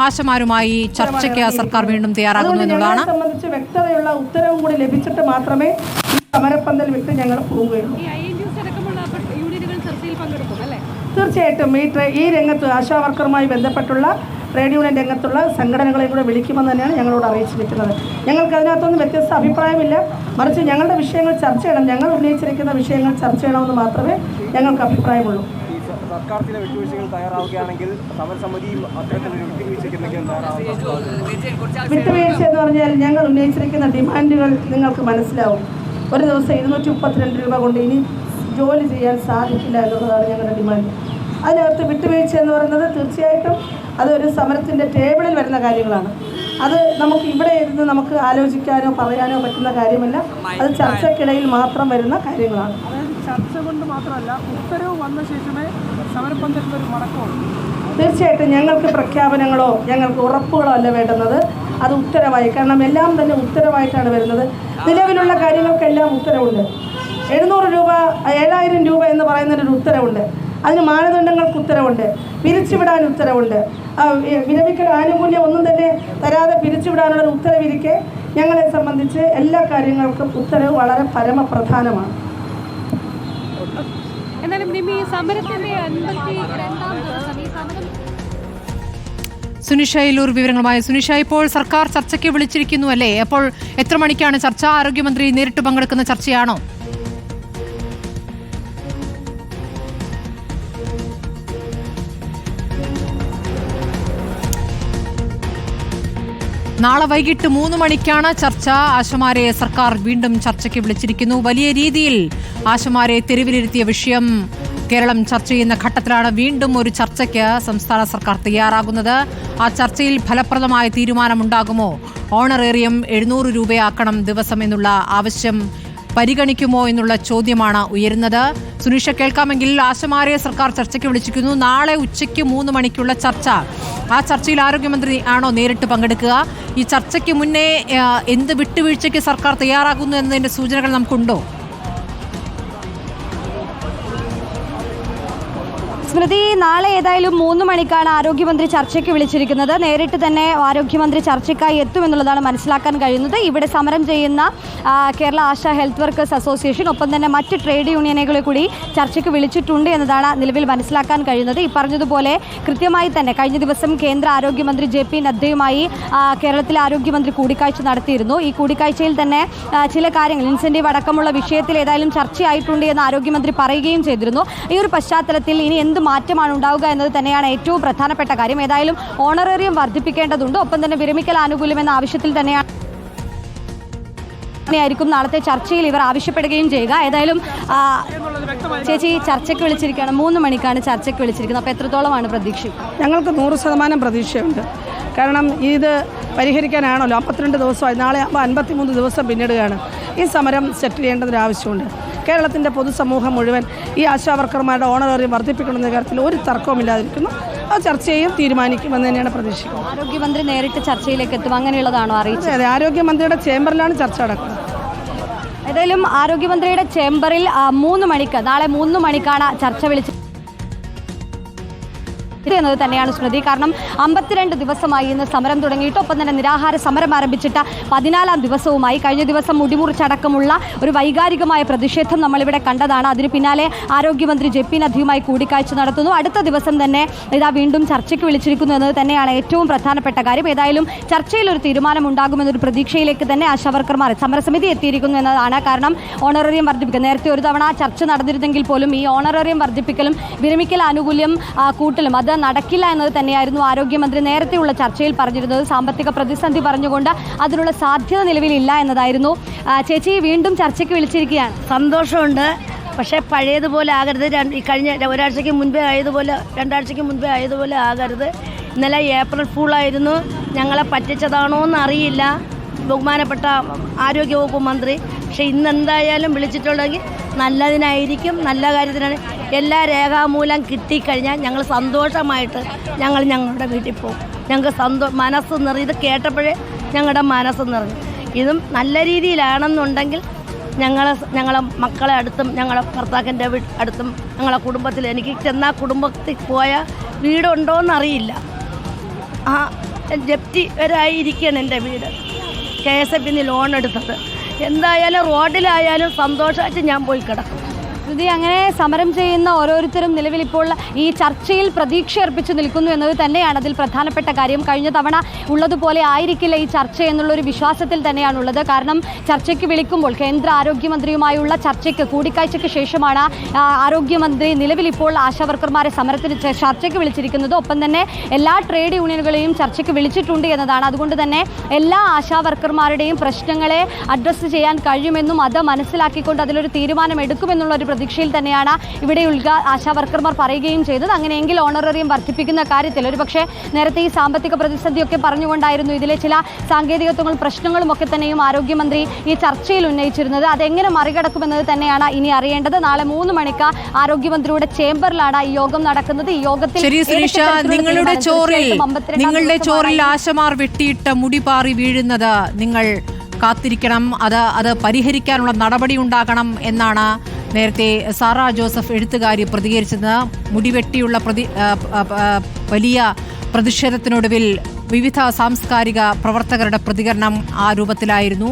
ആശമാരുമായി ചർച്ചയ്ക്ക് സർക്കാർ വീണ്ടും തയ്യാറാകുന്നു എന്നുള്ളതാണ്. സംബന്ധിച്ച് വ്യക്തതയുള്ള ഉത്തരവും കൂടി ലഭിച്ചിട്ട് മാത്രമേ സമരപ്പന്തൽ വിട്ട് ഞങ്ങൾ പോവുകയുള്ളൂ തീർച്ചയായിട്ടും ഈ ട്രെ- ഈ രംഗത്ത് ആശാവർക്കറുമായി ബന്ധപ്പെട്ടുള്ള ട്രേഡ് യൂണിയൻ രംഗത്തുള്ള സംഘടനകളെ കൂടെ വിളിക്കുമെന്ന് തന്നെയാണ് ഞങ്ങളോട് അറിയിച്ചിരിക്കുന്നത് ഞങ്ങൾക്ക് അതിനകത്തൊന്നും വ്യത്യസ്ത അഭിപ്രായമില്ല. മറിച്ച് ഞങ്ങളുടെ വിഷയങ്ങൾ ചർച്ച ചെയ്യണം. ഞങ്ങൾ ഉന്നയിച്ചിരിക്കുന്ന വിഷയങ്ങൾ ചർച്ച ചെയ്യണമെന്ന് മാത്രമേ ഞങ്ങൾക്ക് അഭിപ്രായമുള്ളൂ. സർക്കാർ ചില വിട്ടുവീഴ്ചകൾ തയ്യാറാവുകയാണെങ്കിൽ സമരസമിതിയും അത്തരത്തിലൊരു വിട്ടുവീഴ്ചയ്ക്ക് എന്തെങ്കിലും തയ്യാറാവുക വിട്ടുവീഴ്ച എന്ന് പറഞ്ഞാൽ ഞങ്ങൾ ഉന്നയിച്ചിരിക്കുന്ന ഡിമാൻഡുകൾ നിങ്ങൾക്ക് മനസ്സിലാവും. ഒരു ദിവസം ഇരുന്നൂറ്റി മുപ്പത്തിരണ്ട് രൂപ കൊണ്ട് ഇനി ജോലി ചെയ്യാൻ സാധിക്കില്ല എന്നുള്ളതാണ് ഞങ്ങളുടെ ഡിമാൻഡ്. അതിനകത്ത് വിട്ടുവീഴ്ച എന്ന് പറയുന്നത് തീർച്ചയായിട്ടും അതൊരു സമരത്തിന്റെ ടേബിളിൽ വരുന്ന കാര്യങ്ങളാണ്. അത് നമുക്ക് ഇവിടെ ഇരുന്ന് നമുക്ക് ആലോചിക്കാനോ പറയാനോ പറ്റുന്ന കാര്യമല്ല. അത് ചർച്ചക്കിടയിൽ മാത്രം വരുന്ന കാര്യങ്ങളാണ്. ചർച്ച കൊണ്ട് മാത്രമല്ല ഉത്തരവ് വന്ന ശേഷമേ സമരപ്പന്തലിൽ ഒരു മടക്കമുള്ളൂ. തീർച്ചയായിട്ടും ഞങ്ങൾക്ക് പ്രഖ്യാപനങ്ങളോ ഞങ്ങൾക്ക് ഉറപ്പുകളോ അല്ല വേണ്ടുന്നത്. അത് ഉത്തരവായി കാരണം എല്ലാം തന്നെ ഉത്തരവായിട്ടാണ് വരുന്നത്. നിലവിലുള്ള കാര്യങ്ങൾക്കെല്ലാം ഉത്തരവുണ്ട്. എഴുന്നൂറ് രൂപ ഏഴായിരം രൂപ എന്ന് പറയുന്നതിനൊരു ഉത്തരവുണ്ട്. അതിന് മാനദണ്ഡങ്ങൾക്ക് ഉത്തരവുണ്ട്. പിരിച്ചുവിടാൻ ഉത്തരവുണ്ട്. വിരമിക്കൽ ആനുകൂല്യം ഒന്നും തന്നെ തരാതെ പിരിച്ചുവിടാനുള്ള ഉത്തരവിരിക്കെ ഞങ്ങളെ സംബന്ധിച്ച് എല്ലാ കാര്യങ്ങൾക്കും ഉത്തരവ് വളരെ പരമപ്രധാനമാണ്. എന്നാലും നിമി സമരത്തിന്റെ അൻപത്തി രണ്ടാം ദിവസം ഈ സമരം സുനിഷ വിവരങ്ങളുമായി. സുനിഷ ഇപ്പോൾ സർക്കാർ ചർച്ചയ്ക്ക് വിളിച്ചിരിക്കുന്നു അല്ലേ? അപ്പോൾ എത്ര മണിക്കാണ് ചർച്ച ആരോഗ്യമന്ത്രി നേരിട്ട് പങ്കെടുക്കുന്ന ചർച്ചയാണോ? നാളെ വൈകിട്ട് മൂന്ന് മണിക്കാണ് ചർച്ച. ആശമാരെ സർക്കാർ വീണ്ടും ചർച്ചയ്ക്ക് വിളിച്ചിരിക്കുന്നു. വലിയ രീതിയിൽ ആശമാരെ തെരുവിലിരുത്തിയ വിഷയം കേരളം ചർച്ച ചെയ്യുന്ന ഘട്ടത്തിലാണ് വീണ്ടും ഒരു ചർച്ചയ്ക്ക് സംസ്ഥാന സർക്കാർ തയ്യാറാകുന്നത്. ആ ചർച്ചയിൽ ഫലപ്രദമായ തീരുമാനമുണ്ടാകുമോ? ഓണറേറിയം എഴുന്നൂറ് രൂപയാക്കണം ദിവസം എന്നുള്ള ആവശ്യം പരിഗണിക്കുമോ എന്നുള്ള ചോദ്യമാണ് ഉയരുന്നത്. സുനീഷ കേൾക്കാമെങ്കിൽ ആശമാരെ സർക്കാർ ചർച്ചയ്ക്ക് വിളിച്ചിരിക്കുന്നു. നാളെ ഉച്ചയ്ക്ക് മൂന്ന് മണിക്കുള്ള ചർച്ച. ആ ചർച്ചയിൽ ആരോഗ്യമന്ത്രി ആണോ നേരിട്ട് പങ്കെടുക്കുക? ഈ ചർച്ചയ്ക്ക് മുന്നേ എന്ത് വിട്ടുവീഴ്ചയ്ക്ക് സർക്കാർ തയ്യാറാകുന്നു എന്നതിന്റെ സൂചനകൾ നമുക്കുണ്ടോ? സ്മൃതി നാളെ ഏതായാലും മൂന്ന് മണിക്കാണ് ആരോഗ്യമന്ത്രി ചർച്ചയ്ക്ക് വിളിച്ചിരിക്കുന്നത്. നേരിട്ട് തന്നെ ആരോഗ്യമന്ത്രി ചർച്ചയ്ക്കായി എത്തുമെന്നുള്ളതാണ് മനസ്സിലാക്കാൻ കഴിയുന്നത്. ഇവിടെ സമരം ചെയ്യുന്ന Kerala ASHA health workers association ഒപ്പം തന്നെ മറ്റ് ട്രേഡ് യൂണിയനുകളെ കൂടി ചർച്ചയ്ക്ക് വിളിച്ചിട്ടുണ്ട് എന്നതാണ് നിലവിൽ മനസ്സിലാക്കാൻ കഴിയുന്നത്. ഈ പറഞ്ഞതുപോലെ കൃത്യമായി തന്നെ കഴിഞ്ഞ ദിവസം കേന്ദ്ര ആരോഗ്യമന്ത്രി ജെ പി നദ്ദയുമായി കേരളത്തിലെ ആരോഗ്യമന്ത്രി കൂടിക്കാഴ്ച നടത്തിയിരുന്നു. ഈ കൂടിക്കാഴ്ചയിൽ തന്നെ ചില കാര്യങ്ങൾ ഇൻസെന്റീവ് അടക്കമുള്ള വിഷയത്തിൽ ഏതായാലും ചർച്ചയായിട്ടുണ്ട് എന്ന് ആരോഗ്യമന്ത്രി പറയുകയും ചെയ്തിരുന്നു. ഈ ഒരു പശ്ചാത്തലത്തിൽ ഇനി എന്ത് മാറ്റമാണ് ഉണ്ടാവുക എന്നത് തന്നെയാണ് ഏറ്റവും പ്രധാനപ്പെട്ട കാര്യം. ഏതായാലും ഓണറേറിയം വർദ്ധിപ്പിക്കേണ്ടതുണ്ട്. ഒപ്പം തന്നെ വിരമിക്കൽ ആനുകൂല്യം എന്ന ആവശ്യത്തിൽ തന്നെയാണ് ആയിരിക്കും നാളത്തെ ചർച്ചയിൽ ഇവർ ആവശ്യപ്പെടുകയും ചെയ്യുക. ഏതായാലും ചേച്ചി ചർച്ചയ്ക്ക് വിളിച്ചിരിക്കുകയാണ്. മൂന്ന് മണിക്കാണ് ചർച്ചയ്ക്ക് വിളിച്ചിരിക്കുന്നത്. അപ്പോൾ എത്രത്തോളമാണ് പ്രതീക്ഷ? ഞങ്ങൾക്ക് നൂറ് ശതമാനം പ്രതീക്ഷയുണ്ട്. കാരണം ഇത് പരിഹരിക്കാനാണല്ലോ. അമ്പത്തിരണ്ട് ദിവസമായി. നാളെ ആകുമ്പോൾ അൻപത്തിമൂന്ന് ദിവസം പിന്നിടുകയാണ്. ഈ സമരം സെറ്റിൽ ചെയ്യേണ്ടതിന് ആവശ്യമുണ്ട്. കേരളത്തിന്റെ പൊതുസമൂഹം മുഴുവൻ ഈ ആശാവർക്കർമാരുടെ ഓണറേറിയം വർദ്ധിപ്പിക്കണമെന്ന കാര്യത്തിൽ ഒരു തർക്കവുമില്ലാതിരിക്കുന്നു അത് ചർച്ച ചെയ്യും തീരുമാനിക്കുമെന്ന് തന്നെയാണ് പ്രതീക്ഷിക്കുന്നത്. ആരോഗ്യമന്ത്രി നേരിട്ട് ചർച്ചയിലേക്ക് എത്തും. അങ്ങനെയുള്ളതാണോ അറിയിച്ചത്? അതെ ആരോഗ്യമന്ത്രിയുടെ ചേംബറിലാണ് ചർച്ച നടക്കുന്നത്. ഏതായാലും ആരോഗ്യമന്ത്രിയുടെ ചേംബറിൽ മൂന്ന് മണിക്ക് നാളെ മൂന്ന് മണിക്കാണ് ചർച്ച വിളിച്ചത്. എന്നത് തന്നെയാണ് സ്മൃതി. കാരണം അമ്പത്തിരണ്ട് ദിവസമായി ഇന്ന് സമരം തുടങ്ങിയിട്ട് ഒപ്പം തന്നെ നിരാഹാര സമരം ആരംഭിച്ചിട്ട് പതിനാലാം ദിവസവുമായി കഴിഞ്ഞ ദിവസം മുടിമുറിച്ചടക്കമുള്ള ഒരു വൈകാരികമായ പ്രതിഷേധം നമ്മളിവിടെ കണ്ടതാണ്. അതിന് പിന്നാലെ ആരോഗ്യമന്ത്രി ജെ പി നദ്ദയുമായി കൂടിക്കാഴ്ച നടത്തുന്നു. അടുത്ത ദിവസം തന്നെ ഇതാ വീണ്ടും ചർച്ചയ്ക്ക് വിളിച്ചിരിക്കുന്നു എന്നത് തന്നെയാണ് ഏറ്റവും പ്രധാനപ്പെട്ട കാര്യം. ഏതായാലും ചർച്ചയിൽ ഒരു തീരുമാനം ഉണ്ടാകുമെന്നൊരു പ്രതീക്ഷയിലേക്ക് തന്നെ ആശാവർക്കർമാർ സമരസമിതി എത്തിയിരിക്കുന്നു എന്നതാണ്. കാരണം ഓണറേറിയം വർദ്ധിപ്പിക്കുക നേരത്തെ ഒരു തവണ ചർച്ച നടന്നിരുന്നെങ്കിൽ പോലും ഈ ഓണറേറിയം വർദ്ധിപ്പിക്കലും വിരമിക്കൽ ആനുകൂല്യം കൂട്ടലും അത് നടക്കില്ല എന്നത് തന്നെയായിരുന്നു ആരോഗ്യമന്ത്രി നേരത്തെയുള്ള ചർച്ചയിൽ പറഞ്ഞിരുന്നത്. സാമ്പത്തിക പ്രതിസന്ധി പറഞ്ഞുകൊണ്ട് അതിനുള്ള സാധ്യത നിലവിലില്ല എന്നതായിരുന്നു. ചേച്ചി വീണ്ടും ചർച്ചയ്ക്ക് വിളിച്ചിരിക്കുകയാണ്. സന്തോഷമുണ്ട്. പക്ഷേ പഴയതുപോലെ ആകരുത്. ഈ കഴിഞ്ഞ ഒരാഴ്ചയ്ക്ക് മുൻപേ ആയതുപോലെ രണ്ടാഴ്ചയ്ക്ക് മുൻപേ ആയതുപോലെ ആകരുത്. ഇന്നലെ ഏപ്രിൽ ഫുൾ ആയിരുന്നു ഞങ്ങളെ പറ്റിച്ചതാണോ എന്ന് അറിയില്ല. ബഹുമാനപ്പെട്ട ആരോഗ്യവകുപ്പ് മന്ത്രി. പക്ഷെ ഇന്ന് എന്തായാലും വിളിച്ചിട്ടുണ്ടെങ്കിൽ നല്ലതിനായിരിക്കും നല്ല കാര്യത്തിനാണ്. എല്ലാ രേഖാമൂലം കിട്ടിക്കഴിഞ്ഞാൽ ഞങ്ങൾ സന്തോഷമായിട്ട് ഞങ്ങൾ ഞങ്ങളുടെ വീട്ടിൽ പോകും. ഞങ്ങൾക്ക് സന്തോ മനസ്സ് നിറഞ്ഞ് ഇത് കേട്ടപ്പോഴേ ഞങ്ങളുടെ മനസ്സ് നിറഞ്ഞു. ഇതും നല്ല രീതിയിലാണെന്നുണ്ടെങ്കിൽ ഞങ്ങളെ ഞങ്ങളെ മക്കളെ അടുത്തും ഞങ്ങളെ ഭർത്താക്കന്റെ അടുത്തും ഞങ്ങളെ കുടുംബത്തിൽ എനിക്ക് ചെന്നാൽ കുടുംബത്തിൽ പോയ വീടുണ്ടോയെന്നറിയില്ല ആ ജപ്തി വരായിരിക്കണം എന്റെ വീട്. കെ എസ് എഫിന്ന് ലോൺ എടുത്തത്. എന്തായാലും റോഡിലായാലും സന്തോഷമായിട്ട് ഞാൻ പോയി കിടക്കും. ശ്രുതി അങ്ങനെ സമരം ചെയ്യുന്ന ഓരോരുത്തരും നിലവിൽ ഇപ്പോൾ ഈ ചർച്ചയിൽ പ്രതീക്ഷ അർപ്പിച്ചു നിൽക്കുന്നു എന്നത് തന്നെയാണ് അതിൽ പ്രധാനപ്പെട്ട കാര്യം. കഴിഞ്ഞ തവണ ഉള്ളതുപോലെ ആയിരിക്കില്ല ഈ ചർച്ച എന്നുള്ളൊരു വിശ്വാസത്തിൽ തന്നെയാണുള്ളത്. കാരണം ചർച്ചയ്ക്ക് വിളിക്കുമ്പോൾ കേന്ദ്ര ആരോഗ്യമന്ത്രിയുമായുള്ള ചർച്ചയ്ക്ക് കൂടിക്കാഴ്ചയ്ക്ക് ശേഷമാണ് ആരോഗ്യമന്ത്രി നിലവിൽ ഇപ്പോൾ ആശാവർക്കർമാരെ സമരത്തിന് ചർച്ചയ്ക്ക് വിളിച്ചിരിക്കുന്നത്. ഒപ്പം തന്നെ എല്ലാ ട്രേഡ് യൂണിയനുകളെയും ചർച്ചയ്ക്ക് വിളിച്ചിട്ടുണ്ട് എന്നതാണ്. അതുകൊണ്ട് തന്നെ എല്ലാ ആശാവർക്കർമാരുടെയും പ്രശ്നങ്ങളെ അഡ്രസ്സ് ചെയ്യാൻ കഴിയുമെന്നും അത് മനസ്സിലാക്കിക്കൊണ്ട് അതിലൊരു തീരുമാനം എടുക്കുമെന്നുള്ള ഒരു പ്രതീക്ഷയിൽ തന്നെയാണ് ഇവിടെ ഉൾഗ ആശാവർക്കർമാർ പറയുകയും ചെയ്തത്. അങ്ങനെയെങ്കിൽ ഓണററിയം വർദ്ധിപ്പിക്കുന്ന കാര്യത്തിൽ ഒരുപക്ഷെ നേരത്തെ ഈ സാമ്പത്തിക പ്രതിസന്ധിയൊക്കെ പറഞ്ഞുകൊണ്ടായിരുന്നു ഇതിലെ ചില സാങ്കേതികത്വങ്ങളും പ്രശ്നങ്ങളും ഒക്കെ തന്നെയും ആരോഗ്യമന്ത്രി ഈ ചർച്ചയിൽ ഉന്നയിച്ചിരുന്നത്. അതെങ്ങനെ മറികടക്കുമെന്നത് തന്നെയാണ് ഇനി അറിയേണ്ടത്. നാളെ മൂന്ന് മണിക്ക് ആരോഗ്യമന്ത്രിയുടെ ചേംബറിലാണ് ഈ യോഗം നടക്കുന്നത്. ഈ യോഗത്തിൽ നിങ്ങളുടെ ചോറിൽ നിങ്ങളുടെ ചോറിൽ ആശമാർ വെട്ടിയിട്ട മുടി പാറി വീഴുന്നത് നിങ്ങൾ കാത്തിരിക്കണം. അത് അത് പരിഹരിക്കാനുള്ള നടപടി ഉണ്ടാകണം എന്നാണ് നേരത്തെ സാറ ജോസഫ് എഴുത്തുകാരി പ്രതികരിച്ചത് മുടിവെട്ടിയുള്ള പ്രതി വലിയ പ്രതിഷേധത്തിനൊടുവിൽ വിവിധ സാംസ്കാരിക പ്രവർത്തകരുടെ പ്രതികരണം ആ രൂപത്തിലായിരുന്നു.